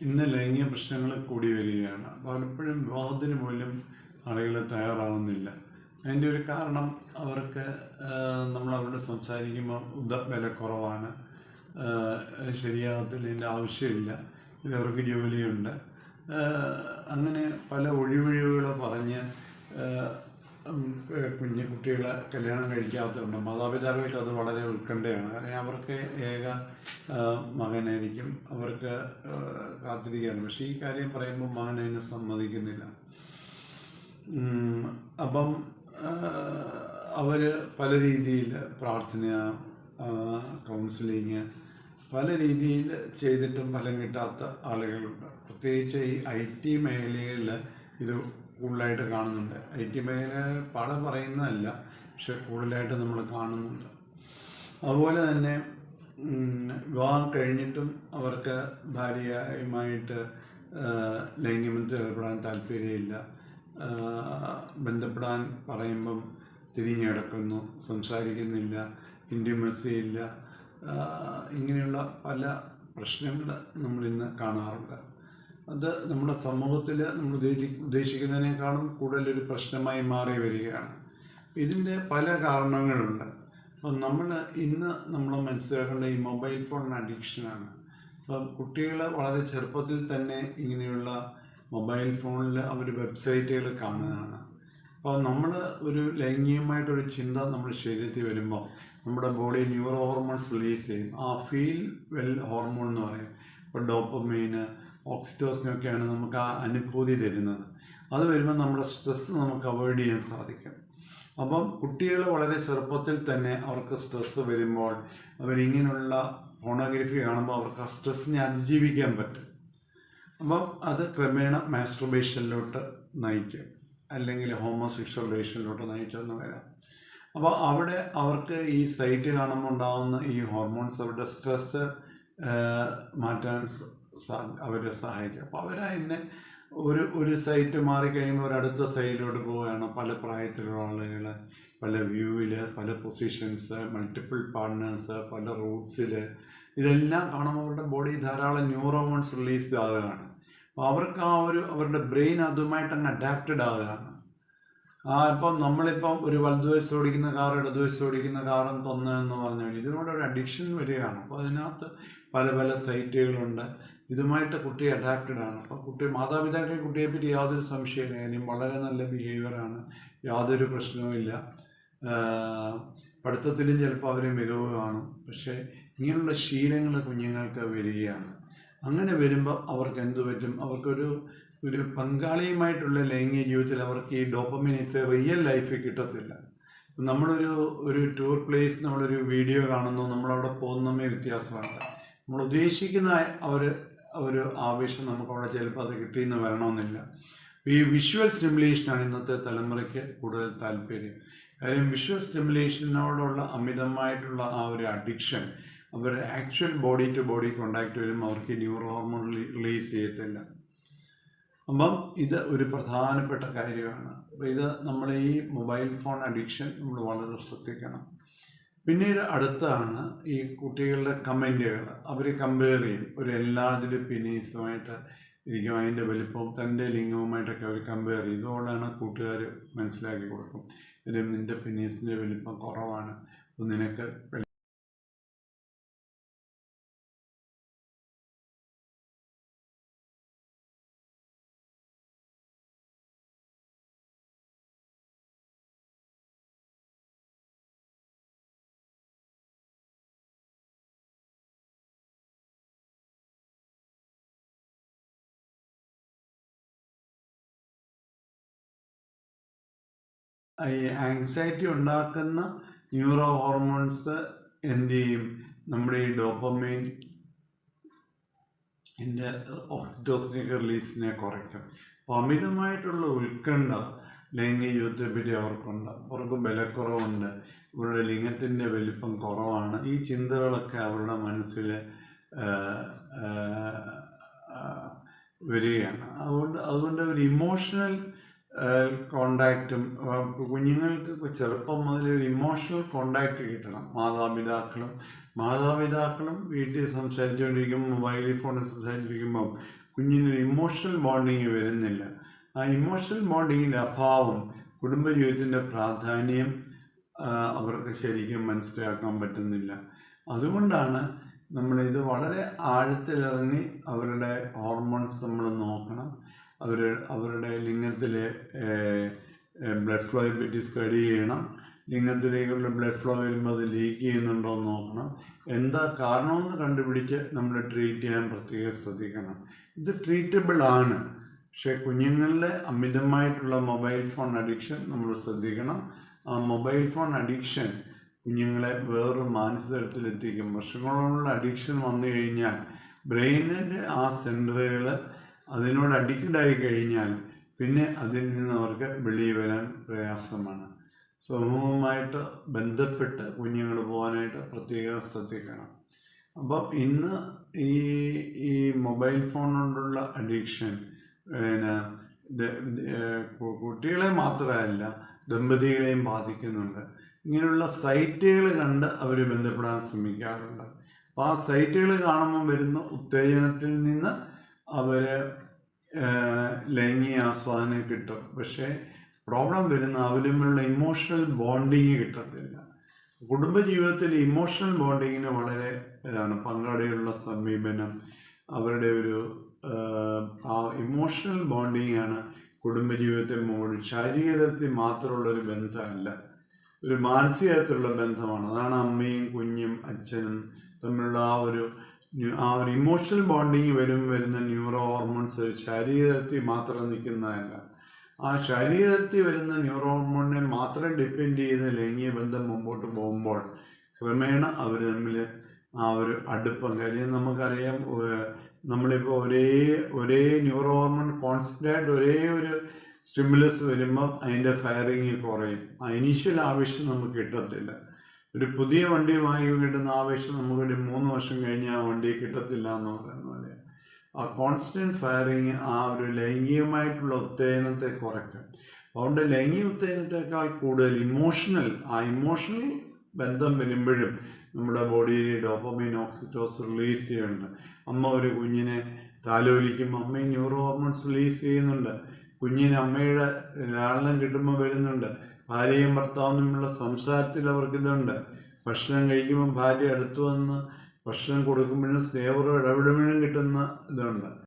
ഇന്ന് ലൈംഗിക പ്രശ്നങ്ങൾ കൂടി വരികയാണ്. പലപ്പോഴും വിവാഹത്തിന് പോലും ആളുകൾ തയ്യാറാവുന്നില്ല. അതിന്റെ ഒരു കാരണം അവർക്ക് നമ്മൾ അവരോട് സംസാരിക്കുമ്പോൾ വില കുറവാണ്. ശരിയാകത്തില്ല ആവശ്യമില്ല. ഇതവർക്ക് ജോലിയുണ്ട്. അങ്ങനെ പല ഒഴിവഴിവുകൾ പറഞ്ഞ് കുഞ്ഞു കുട്ടികളെ കല്യാണം കഴിക്കാത്തതുണ്ട്. മാതാപിതാക്കൾക്ക് അത് വളരെ ഉത്കണ്ഠയാണ്. കാരണം അവർക്ക് ഏക മകനായിരിക്കും. അവർക്ക് കാത്തിരിക്കുകയാണ്. പക്ഷേ ഈ കാര്യം പറയുമ്പോൾ മകൻ അതിനെ സമ്മതിക്കുന്നില്ല. അപ്പം അവർ പല രീതിയിൽ പ്രാർത്ഥന കൗൺസിലിങ് പല രീതിയിൽ ചെയ്തിട്ടും ഫലം കിട്ടാത്ത ആളുകളുണ്ട്. പ്രത്യേകിച്ച് ഈ ഐ ടി മേഖലയിൽ ഇത് കൂടുതലായിട്ട് കാണുന്നുണ്ട്. ഐ ടി മേഖല പാടെ പറയുന്നതല്ല പക്ഷെ കൂടുതലായിട്ട് നമ്മൾ കാണുന്നുണ്ട്. അതുപോലെ തന്നെ വിവാഹം കഴിഞ്ഞിട്ടും അവർക്ക് ഭാര്യയുമായിട്ട് ലൈംഗികബന്ധത്തിൽ ഏർപ്പെടാൻ താല്പര്യമില്ല. ബന്ധപ്പെടാൻ പറയുമ്പം തിരിഞ്ഞടക്കുന്നു സംസാരിക്കുന്നില്ല ഇന്റിമസി ഇല്ല. ഇങ്ങനെയുള്ള പല പ്രശ്നങ്ങൾ നമ്മളിന്ന് കാണാറുണ്ട്. അത് നമ്മുടെ സമൂഹത്തിൽ നമ്മൾ ഉദ്ദേശി ഉദ്ദേശിക്കുന്നതിനേക്കാളും കൂടുതലൊരു പ്രശ്നമായി മാറി വരികയാണ്. ഇതിന്റെ പല കാരണങ്ങളുണ്ട്. അപ്പം നമ്മൾ ഇന്ന് നമ്മൾ മനസ്സിലാക്കേണ്ട ഈ മൊബൈൽ ഫോൺ അഡിക്ഷനാണ് അപ്പം കുട്ടികൾ വളരെ ചെറുപ്പത്തിൽ തന്നെ ഇങ്ങനെയുള്ള മൊബൈൽ ഫോണിൽ അവർ വെബ്സൈറ്റുകൾ കാണുന്നതാണ്. അപ്പോൾ നമ്മൾ ഒരു ലൈംഗികമായിട്ടൊരു ചിന്ത നമ്മുടെ ശരീരത്തിൽ വരുമ്പോൾ നമ്മുടെ ബോഡി ന്യൂറോ ഹോർമോൺസ് റിലീസ് ചെയ്യും. ആ ഫീൽ വെൽ ഹോർമോൺ എന്ന് പറയും. ഇപ്പോൾ ഡോപ്പമീന് ഓക്സിറ്റോസിനൊക്കെയാണ് നമുക്ക് ആ അനുഭൂതി തരുന്നത്. അത് വരുമ്പോൾ നമ്മുടെ സ്ട്രെസ് നമുക്ക് അവോയ്ഡ് ചെയ്യാൻ സാധിക്കും. അപ്പം കുട്ടികൾ വളരെ ചെറുപ്പത്തിൽ തന്നെ അവർക്ക് സ്ട്രെസ് വരുമ്പോൾ അവരിങ്ങനെയുള്ള ഫോണോഗ്രഫി കാണുമ്പോൾ അവർക്ക് ആ സ്ട്രെസ്സിനെ അതിജീവിക്കാൻ പറ്റും. അപ്പം അത് ക്രമേണ മാസ്ട്രബേഷനിലോട്ട് നയിക്കും. അല്ലെങ്കിൽ ഹോമോസെക്ഷൽ റിലേഷനിലോട്ട് നയിച്ചെന്ന് വരാം. അപ്പോൾ അവിടെ അവർക്ക് ഈ സൈറ്റ് കാണുമ്പോൾ ഉണ്ടാകുന്ന ഈ ഹോർമോൺസ് അവരുടെ സ്ട്രെസ് മാറ്റാൻ അവരെ സഹായിക്കും. അപ്പോൾ അവർ അവരതിനെ ഒരു ഒരു സൈറ്റ് മാറിക്കഴിയുമ്പോൾ അടുത്ത സൈഡിലോട്ട് പോവുകയാണ്. പല പ്രായത്തിലുള്ള ആളുകൾ പല വ്യൂവിൽ പല പൊസിഷൻസ് മൾട്ടിപ്പിൾ പാർട്ട്നേഴ്സ് പല റൂട്ട്സിൽ ഇതെല്ലാം കാണുമ്പോൾ അവരുടെ ബോഡി ധാരാളം ന്യൂറോമോൺസ് റിലീസ് ആകുകയാണ് അപ്പോൾ അവർക്ക് ആ ഒരു അവരുടെ ബ്രെയിൻ അതുമായിട്ട് അങ്ങ് അഡാപ്റ്റഡ് ആകുകയാണ് ആ ഇപ്പം നമ്മളിപ്പം ഒരു വലതുവശത്ത് ഓടിക്കുന്ന കാർ ഇടതുവശത്ത് ഓടിക്കുന്ന കാറും തന്നെ എന്ന് പറഞ്ഞു ഇതിനോട് ഒരു അഡിക്ഷൻ വരികയാണ്. അപ്പോൾ അതിനകത്ത് പല പല സൈറ്റുകളുണ്ട്. ഇതുമായിട്ട് കുട്ടി അഡാപ്റ്റഡ് ആണ്. അപ്പം കുട്ടി മാതാപിതാക്കൾ കുട്ടിയെ പറ്റി യാതൊരു സംശയമില്ല കാര്യം വളരെ നല്ല ബിഹേവിയറാണ് യാതൊരു പ്രശ്നവുമില്ല പഠിത്തത്തിലും ചിലപ്പോൾ അവർ മികവ് കാണും. പക്ഷേ ഇങ്ങനെയുള്ള ശീലങ്ങൾ കുഞ്ഞുങ്ങൾക്ക് വരികയാണ്. അങ്ങനെ വരുമ്പോൾ അവർക്ക് എന്തു പറ്റും? അവർക്കൊരു ഒരു പങ്കാളിയുമായിട്ടുള്ള ലൈംഗിക ജീവിതത്തിൽ അവർക്ക് ഈ ഡോപ്പമിൻ ഇത്ര റിയൽ ലൈഫിൽ കിട്ടത്തില്ല. നമ്മളൊരു ഒരു ടൂർ പ്ലേസ് നമ്മളൊരു വീഡിയോ കാണുന്നു. നമ്മളവിടെ പോകുന്നമേ വ്യത്യാസമുണ്ട് നമ്മൾ ഉദ്ദേശിക്കുന്ന അവർ ഒരു ആവേശം നമുക്ക് അവിടെ ചിലപ്പോൾ അത് കിട്ടിയെന്ന് വരണമെന്നില്ല. ഈ വിഷ്വൽ സ്റ്റിമുലേഷനാണ് ഇന്നത്തെ തലമുറയ്ക്ക് കൂടുതൽ താല്പര്യം. കാര്യം വിഷ്വൽ സ്റ്റിമുലേഷനോടുള്ള അമിതമായിട്ടുള്ള ആ ഒരു addiction our actual body to body contact വരുമ്പോൾ അവർക്ക് ന്യൂറോ ഹോർമോൺ റിലീസ് ചെയ്യത്തില്ല. അപ്പം ഇത് ഒരു പ്രധാനപ്പെട്ട കാര്യമാണ്. അപ്പോൾ ഇത് നമ്മൾ ഈ മൊബൈൽ ഫോൺ അഡിക്ഷൻ നമ്മൾ വളരെ ശ്രദ്ധിക്കണം. പിന്നീട് അടുത്താണ് ഈ കുട്ടികളുടെ കമന്റുകൾ. അവർ കമ്പയർ ചെയ്യും. ഒരു എല്ലാത്തിലും പിനീസുമായിട്ട് ഇരിക്കും. അതിന്റെ വലിപ്പവും തന്റെ ലിംഗവുമായിട്ടൊക്കെ അവർ കമ്പയർ ചെയ്യും. ഇതുകൊണ്ടാണ് കൂട്ടുകാർ മനസ്സിലാക്കി കൊടുക്കും. ഇത് നിന്റെ പിനീസിന്റെ വലിപ്പം കുറവാണ്. നിനക്ക് ഈ ആങ്സൈറ്റി ഉണ്ടാക്കുന്ന ന്യൂറോ ഹോർമോൺസ് എന്ത് ചെയ്യും? നമ്മുടെ ഈ ഡോപ്പമൈൻ എന്റെ ഓക്സിറ്റോസിനിക് റിലീസിനെ കുറയ്ക്കും. അപ്പോൾ അമിതമായിട്ടുള്ള ഉത്കണ്ഠ ലൈംഗിക ജീവിതത്തെ പറ്റി അവർക്കുണ്ട്. അവർക്ക് ബലക്കുറവുണ്ട്. ഇവരുടെ ലിംഗത്തിന്റെ വലിപ്പം കുറവാണ്. ഈ ചിന്തകളൊക്കെ അവരുടെ മനസ്സിൽ വരികയാണ്. അതുകൊണ്ട് അതുകൊണ്ട് ഒരു ഇമോഷണൽ കോണ്ടാക്റ്റും കുഞ്ഞുങ്ങൾക്ക് ചെറുപ്പം മുതൽ ഒരു ഇമോഷണൽ കോണ്ടാക്റ്റ് കിട്ടണം. മാതാപിതാക്കളും മാതാപിതാക്കളും വീട്ടിൽ സംസാരിച്ചുകൊണ്ടിരിക്കുമ്പോൾ മൊബൈലിൽ ഫോണിൽ സംസാരിച്ചിരിക്കുമ്പം കുഞ്ഞിനൊരു ഇമോഷണൽ ബോണ്ടിങ് വരുന്നില്ല. ആ ഇമോഷണൽ ബോണ്ടിങ്ങിന്റെ അഭാവം കുടുംബജീവിതത്തിന്റെ പ്രാധാന്യം അവർക്ക് ശരിക്കും മനസ്സിലാക്കാൻ പറ്റുന്നില്ല. അതുകൊണ്ടാണ് നമ്മളിത് വളരെ ആഴത്തിലിറങ്ങി അവരുടെ ഹോർമോൺസ് നമ്മൾ നോക്കണം. അവർ അവരുടെ ലിംഗത്തിലെ ബ്ലഡ് ഫ്ലോയെ പറ്റി സ്റ്റഡി ചെയ്യണം. ലിംഗത്തിലേക്കുള്ള ബ്ലഡ് ഫ്ലോ വരുമ്പോൾ അത് ലീക്ക് ചെയ്യുന്നുണ്ടോ എന്ന് നോക്കണം. എന്താ കാരണമെന്ന് കണ്ടുപിടിച്ച് നമ്മൾ ട്രീറ്റ് ചെയ്യാൻ പ്രത്യേകം ശ്രദ്ധിക്കണം. ഇത് ട്രീറ്റബിൾ ആണ്. പക്ഷേ കുഞ്ഞുങ്ങളിലെ അമിതമായിട്ടുള്ള മൊബൈൽ ഫോൺ അഡിക്ഷൻ നമ്മൾ ശ്രദ്ധിക്കണം. ആ മൊബൈൽ ഫോൺ അഡിക്ഷൻ കുഞ്ഞുങ്ങളെ വേറൊരു മാനസിക തലത്തിലെത്തിക്കും. വർഷങ്ങളോളമുള്ള അഡിക്ഷൻ വന്നു കഴിഞ്ഞാൽ ബ്രെയിനിന്റെ ആ സെന്ററുകൾ അതിനോട് അഡിക്റ്റഡ് ആയി കഴിഞ്ഞാൽ പിന്നെ അതിൽ നിന്ന് അവർക്ക് വെളിയിൽ വരാൻ പ്രയാസമാണ്. സമൂഹവുമായിട്ട് ബന്ധപ്പെട്ട് കുഞ്ഞുങ്ങൾ പോകാനായിട്ട് പ്രത്യേകം ശ്രദ്ധിക്കണം. അപ്പം ഇന്ന് ഈ ഈ മൊബൈൽ ഫോൺ കൊണ്ടുള്ള അഡിക്ഷൻ പിന്നെ കുട്ടികളെ മാത്രമല്ല ദമ്പതികളെയും ബാധിക്കുന്നുണ്ട്. ഇങ്ങനെയുള്ള സൈറ്റുകൾ കണ്ട് അവർ ബന്ധപ്പെടാൻ ശ്രമിക്കാറുണ്ട്. അപ്പോൾ ആ സൈറ്റുകൾ കാണുമ്പോൾ വരുന്ന ഉത്തേജനത്തിൽ നിന്ന് അവർ ലൈംഗിക ആസ്വാദനം കിട്ടും. പക്ഷേ പ്രോബ്ലം വരുന്ന അവരുമുള്ള ഇമോഷണൽ ബോണ്ടിങ് കിട്ടത്തില്ല. കുടുംബജീവിതത്തിൽ ഇമോഷണൽ ബോണ്ടിങ്ങിന് വളരെ ഇതാണ് പങ്കാളിയുള്ള സമീപനം. അവരുടെ ഒരു ആ ഇമോഷണൽ ബോണ്ടിങ് ആണ് കുടുംബജീവിതത്തെ മുകളിൽ. ശാരീരികതത്തിൽ മാത്രമുള്ള ഒരു ബന്ധമല്ല. ഒരു മാനസികത്തിലുള്ള ബന്ധമാണ്. അതാണ് അമ്മയും കുഞ്ഞും അച്ഛനും തമ്മിലുള്ള ആ ഒരു ആ ഒരു ഇമോഷണൽ ബോണ്ടിങ് വരും വരുന്ന ന്യൂറോ ഹോർമോൺസ് ശരീരത്തിൽ മാത്രം നിൽക്കുന്നതല്ല ആ ശരീരത്തിൽ വരുന്ന ന്യൂറോ ഹോർമോണിനെ മാത്രം ഡിപ്പെൻഡ് ചെയ്ത് ലൈംഗിക ബന്ധം മുമ്പോട്ട് പോകുമ്പോൾ ക്രമേണ അവർ തമ്മിൽ ആ ഒരു അടുപ്പം കാര്യം നമുക്കറിയാം. നമ്മളിപ്പോൾ ഒരേ ഒരേ ന്യൂറോ ഹോർമോൺ കോൺസ്റ്റന്റായിട്ട് ഒരേ ഒരു സ്റ്റിമുലസ് വരുമ്പം അതിന്റെ ഫയറിങ് കുറയും. ആ ഇനീഷ്യൽ ആവശ്യം നമുക്ക് കിട്ടത്തില്ല. ഒരു പുതിയ വണ്ടി വാങ്ങി കിട്ടുന്ന ആവേശം നമുക്കൊരു മൂന്ന് വർഷം കഴിഞ്ഞ് ആ വണ്ടി കിട്ടത്തില്ല എന്ന് പറയുന്ന പോലെ. ആ കോൺസ്റ്റന്റ് ഫയറിങ് ആ ഒരു ലൈംഗികമായിട്ടുള്ള ഉത്തേജനത്തെ കുറയ്ക്കും. അതുകൊണ്ട് ലൈംഗിക ഉത്തേജനത്തെക്കാൾ കൂടുതൽ ഇമോഷണൽ ആ ഇമോഷണൽ ബന്ധം വരുമ്പോഴും നമ്മുടെ ബോഡിയിൽ ഡോപ്പമൈൻ ഓക്സിറ്റോസ് റിലീസ് ചെയ്യുന്നുണ്ട്. അമ്മ ഒരു കുഞ്ഞിനെ താലോലിക്കുമ്പോൾ അമ്മയും ന്യൂറോ ഹോർമോൺസ് റിലീസ് ചെയ്യുന്നുണ്ട്. കുഞ്ഞിന് അമ്മയുടെ ലാളനം കിട്ടുമ്പോൾ വരുന്നുണ്ട്. ഭാര്യയും ഭർത്താവും തമ്മിലുള്ള സംസാരത്തിൽ അവർക്ക് ഇതുണ്ട്. ഭക്ഷണം കഴിക്കുമ്പോൾ ഭാര്യ അടുത്തു വന്ന് ഭക്ഷണം കൊടുക്കുമ്പോഴും സ്നേഹപൂർവം ഇടപെടുമ്പോഴും കിട്ടുന്ന ഇതുണ്ട്.